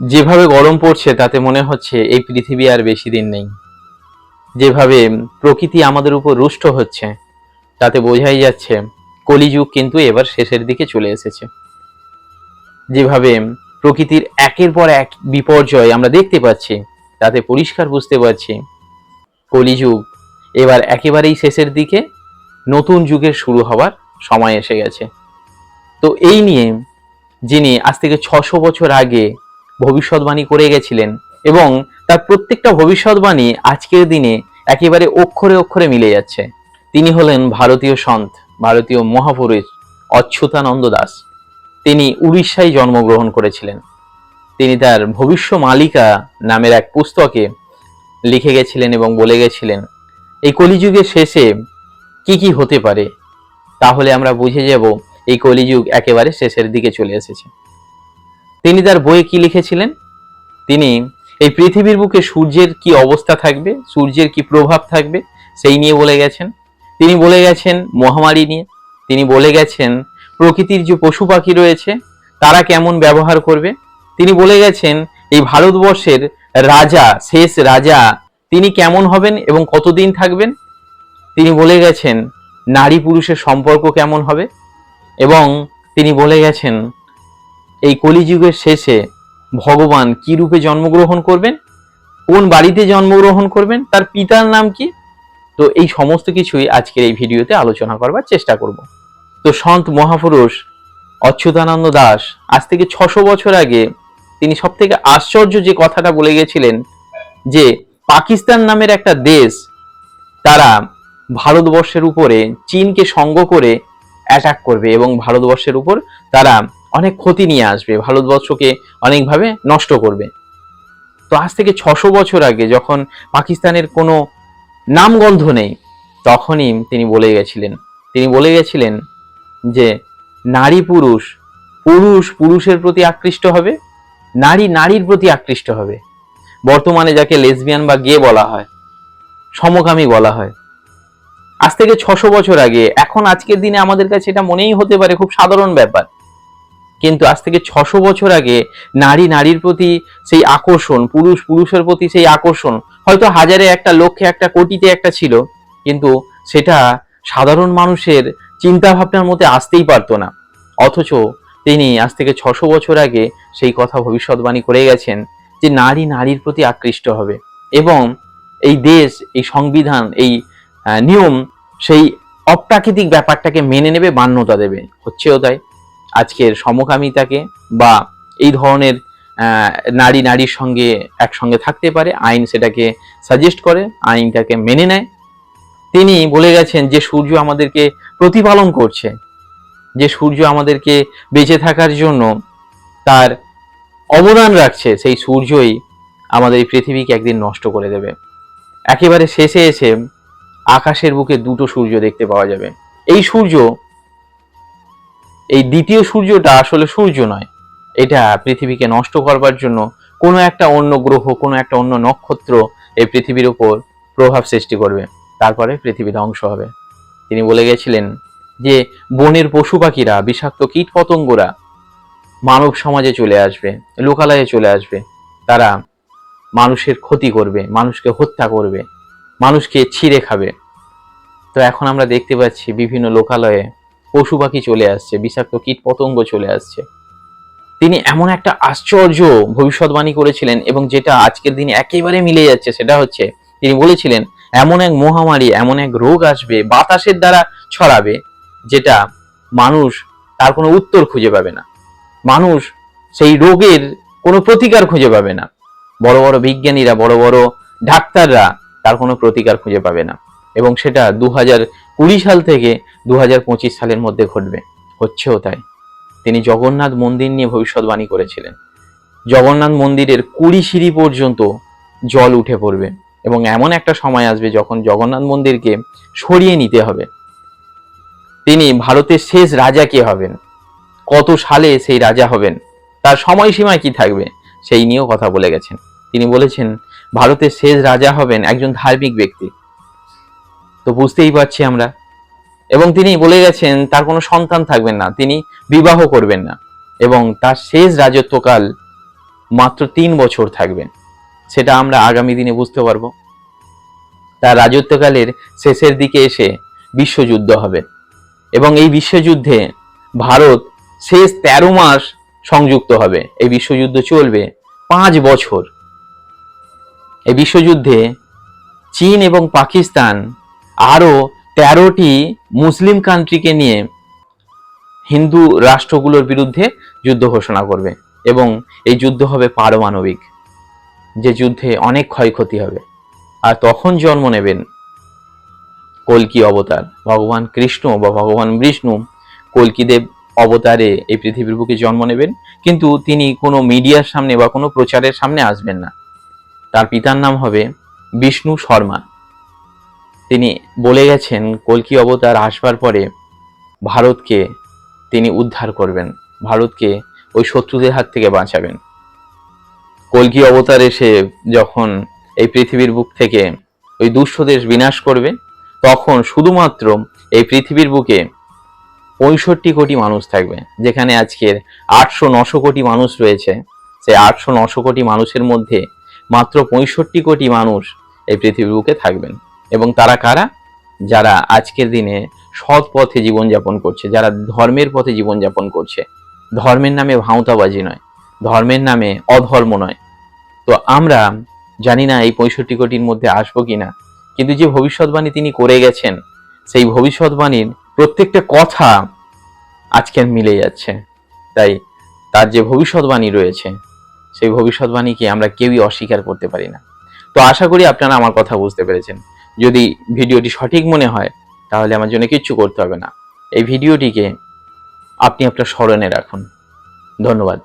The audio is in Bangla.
যেভাবে গরম পড়ছে, তাতে মনে হচ্ছে এই পৃথিবী আর বেশি দিন নেই। যেভাবে প্রকৃতি আমাদের উপর রুষ্ট হচ্ছে, তাতে বোঝাই যাচ্ছে কলিযুগ কিন্তু এবার শেষের দিকে চলে এসেছে। যেভাবে প্রকৃতির একের পর এক বিপর্যয় আমরা দেখতে পাচ্ছি, তাতে পরিষ্কার বুঝতে পারছি কলিযুগ এবার একেবারেই শেষের দিকে, নতুন যুগের শুরু হওয়ার সময় এসে গেছে। তো এই নিয়ে যিনি আজ থেকে ছশো বছর আগে ভবিষ্যৎবাণী করে গেছিলেন এবং তার প্রত্যেকটা ভবিষ্যৎবাণী আজকের দিনে একেবারে অক্ষরে অক্ষরে মিলে যাচ্ছে। তিনি হলেন ভারতীয় সন্ত, ভারতীয় মহাপুরুষ অচ্যুতানন্দ দাস। তিনি উড়িষ্যায় জন্মগ্রহণ করেছিলেন। তিনি তার ভবিষ্য মালিকা নামের এক পুস্তকে লিখে গেছিলেন এবং বলে গেছিলেন, এই কলিযুগের শেষে কি কি হতে পারে? তাহলে আমরা বুঝে যাব এই কলিযুগ একেবারে শেষের দিকে চলে এসেছে। তিনি তার বইয়ে কি লিখেছিলেন? তিনি, এই পৃথিবীর বুকে সূর্যের কি অবস্থা থাকবে? সূর্যের কি প্রভাব থাকবে? সেই নিয়ে বলে গেছেন। তিনি বলে গেছেন মহামারী নিয়ে। তিনি বলে গেছেন প্রকৃতির যে পশু পাখি রয়েছে, তারা কেমন ব্যবহার করবে? তিনি বলে গেছেন এই ভারতবর্ষের রাজা, শেষ রাজা, তিনি কেমন হবেন এবং কতদিন থাকবেন? তিনি বলে গেছেন নারী পুরুষের সম্পর্ক কেমন হবে? এবং তিনি বলে গেছেন এই কলিযুগের শেষে ভগবান কি রূপে জন্মগ্রহণ করবেন? কোন বাড়িতে জন্মগ্রহণ করবেন? তার পিতার নাম কি? তো এই সমস্ত কিছুই আজকের এই ভিডিওতে আলোচনা করবার চেষ্টা করব। তো সন্ত মহাপুরুষ অচ্যুতানন্দ দাস আজ থেকে ছশো বছর আগে তিনি সব থেকে আশ্চর্য যে কথাটা বলে গেছিলেন যে পাকিস্তান নামের একটা দেশ তারা ভারতবর্ষের উপরে চীনকে সঙ্গ করে অ্যাটাক করবে এবং ভারতবর্ষের উপর তারা অনেক ক্ষতি নিয়ে আসবে, ভারতবর্ষকে অনেকভাবে নষ্ট করবে। তো আজ থেকে ছশো বছর আগে যখন পাকিস্তানের কোনো নামগন্ধ নেই, তখনই তিনি বলে গেছিলেন, তিনি বলে গেছিলেন যে, নারী পুরুষ পুরুষ পুরুষের প্রতি আকৃষ্ট হবে, নারী নারীর প্রতি আকৃষ্ট হবে। বর্তমানে যাকে লেসবিয়ান বা গে বলা হয়, সমকামী বলা হয়। আজ থেকে ছশো বছর আগে, এখন আজকের দিনে আমাদের কাছে এটা মনেই হতে পারে খুব সাধারণ ব্যাপার। কিন্তু আজ থেকে ছশো বছর আগে নারী, নারীর প্রতি সেই আকর্ষণ, পুরুষ, পুরুষের প্রতি সেই আকর্ষণ, হয়তো হাজারে একটা, লক্ষে একটা, কোটিতে একটা ছিল, কিন্তু সেটা সাধারণ মানুষের চিন্তা ভাবনার মধ্যে আসতেই পারতো না। অথচ তিনি আজ থেকে ছশো বছর আগে সেই কথা ভবিষ্যৎবাণী করে গেছেন যে নারী, নারীর প্রতি আকৃষ্ট হবে এবং এই দেশ, এই সংবিধান, এই নিয়ম সেই অপ্রাকৃতিক ব্যাপারটাকে মেনে নেবে, মান্যতা দেবে। হচ্ছেও তাই। আজকের সমকামিতাকে বা এই ধরনের নারী নারীর সঙ্গে একসঙ্গে থাকতে পারে। আইন সেটাকে সাজেস্ট করে, আইনটাকে মেনে নেয়। তিনি বলে গেছেন যে, সূর্য আমাদেরকে প্রতিপালন করছে। যে সূর্য আমাদেরকে বেঁচে থাকার জন্য তার অবদান রাখছে, সেই সূর্যই আমাদের এই পৃথিবীকে একদিন নষ্ট করে দেবে। একেবারে শেষে এসে আকাশের বুকে দুটো সূর্য দেখতে পাওয়া যাবে। এই সূর্য এই দ্বিতীয় সূর্যটা আসলে সূর্য নয়। এটা পৃথিবীকে নষ্ট করবার জন্য কোনো একটা অন্য গ্রহ, কোনো একটা অন্য নক্ষত্র এই পৃথিবীর উপর প্রভাব সৃষ্টি করবে। তারপরে পৃথিবী ধ্বংস হবে। তিনি বলে গেছিলেন যে, বনের পশু পাখিরা, বিষাক্ত কীট পতঙ্গরা মানব সমাজে চলে আসবে, লোকালয়ে চলে আসবে। তারা মানুষের ক্ষতি করবে, মানুষকে হত্যা করবে, মানুষকে ছিঁড়ে খাবে। তো এখন আমরা দেখতে পাচ্ছি বিভিন্ন লোকালয়ে পশু পাখি চলে আসছে, বিষাক্ত কীট পতঙ্গ চলে আসছে। তিনি এমন একটা আশ্চর্য ভবিষ্যৎবাণী করেছিলেন এবং যেটা আজকের দিনে একেবারে মিলে যাচ্ছে, সেটা হচ্ছে তিনি বলেছিলেন, এমন এক মহামারী, এমন এক রোগ আসবে, বাতাসের দ্বারা ছড়াবে, যেটা মানুষ তার কোনো উত্তর খুঁজে পাবে না। মানুষ সেই রোগের কোনো প্রতিকার খুঁজে পাবে না। বড় বড় বিজ্ঞানীরা, বড় বড় ডাক্তাররা তার কোনো প্রতিকার খুঁজে পাবে না। এবং সেটা দু কুড়ি সাল থেকে দু হাজার পঁচিশ সালের মধ্যে ঘটবে। হচ্ছেও তাই। তিনি জগন্নাথ মন্দির নিয়ে ভবিষ্যৎবাণী করেছিলেন। জগন্নাথ মন্দিরের কুড়ি সিঁড়ি পর্যন্ত জল উঠে পড়বে এবং এমন একটা সময় আসবে যখন জগন্নাথ মন্দিরকে সরিয়ে নিতে হবে। তিনি ভারতের শেষ রাজা কে হবেন? কত সালে সেই রাজা হবেন? তার সময়সীমা কি থাকবে? সেই নিয়েও কথা বলে গেছেন। তিনি বলেছেন, ভারতের শেষ রাজা হবেন একজন ধার্মিক ব্যক্তি। তো বুঝতেই পারছি আমরা। এবং তিনি বলে গেছেন, তার কোনো সন্তান থাকবেন না, তিনি বিবাহ করবেন না। এবং তার শেষ রাজত্বকাল মাত্র তিন বছর থাকবে সেটা আমরা আগামী দিনে বুঝতে পারব। তার রাজত্বকালের শেষের দিকে এসে বিশ্বযুদ্ধ হবে। এবং এই বিশ্বযুদ্ধে ভারত শেষ তেরো মাস সংযুক্ত হবে। এই বিশ্বযুদ্ধ চলবে পাঁচ বছর। এই বিশ্বযুদ্ধে চীন এবং পাকিস্তান আরও তেরোটি মুসলিম কান্ট্রিকে নিয়ে হিন্দু রাষ্ট্রগুলোর বিরুদ্ধে যুদ্ধ ঘোষণা করবে এবং এই যুদ্ধ হবে পারমাণবিক, যে যুদ্ধে অনেক ক্ষয়ক্ষতি হবে। আর তখন জন্ম নেবেন কল্কি অবতার। ভগবান কৃষ্ণ বা ভগবান বিষ্ণু কল্কিদেব অবতারে এই পৃথিবীর বুকে জন্ম নেবেন, কিন্তু তিনি কোনো মিডিয়ার সামনে বা কোনো প্রচারের সামনে আসবেন না। তার পিতার নাম হবে বিষ্ণু শর্মা। তিনি বলে গেছেন কল্কি অবতার আসবার পরে ভারতকে তিনি উদ্ধার করবেন, ভারতকে ওই শত্রুদের হাত থেকে বাঁচাবেন। কল্কি অবতার এসে যখন এই পৃথিবীর বুক থেকে ওই দুষ্ট দেশ বিনাশ করবে, তখন শুধুমাত্র এই পৃথিবীর বুকে পঁয়ষট্টি কোটি মানুষ থাকবে, যেখানে আজকের আটশো নশো কোটি মানুষ রয়েছে। সেই আটশো নশো কোটি মানুষের মধ্যে মাত্র পঁয়ষট্টি কোটি মানুষ এই পৃথিবীর বুকে থাকবেন। এবং তারা কারা? যারা আজকের দিনে সৎ পথে জীবনযাপন করছে, যারা ধর্মের পথে জীবনযাপন করছে। ধর্মের নামে ভাঁওতাবাজি নয়, ধর্মের নামে অধর্ম নয়। তো আমরা জানি না এই পঁয়ষট্টি কোটির মধ্যে আসব কিনা, কিন্তু যে ভবিষ্যৎবাণী তিনি করে গেছেন, সেই ভবিষ্যৎবাণীর প্রত্যেকটা কথা আজকের মিলে যাচ্ছে। তাই তার যে ভবিষ্যৎবাণী রয়েছে, সেই ভবিষ্যৎবাণীকে আমরা কেউই অস্বীকার করতে পারি না। তো আশা করি আপনারা আমার কথা বুঝতে পেরেছেন। যদি ভিডিওটি সঠিক মনে হয়, তাহলে আমার জন্য কিচ্ছু করতে হবে না। এই ভিডিওটিকে আপনি আপনার স্মরণে রাখুন। ধন্যবাদ।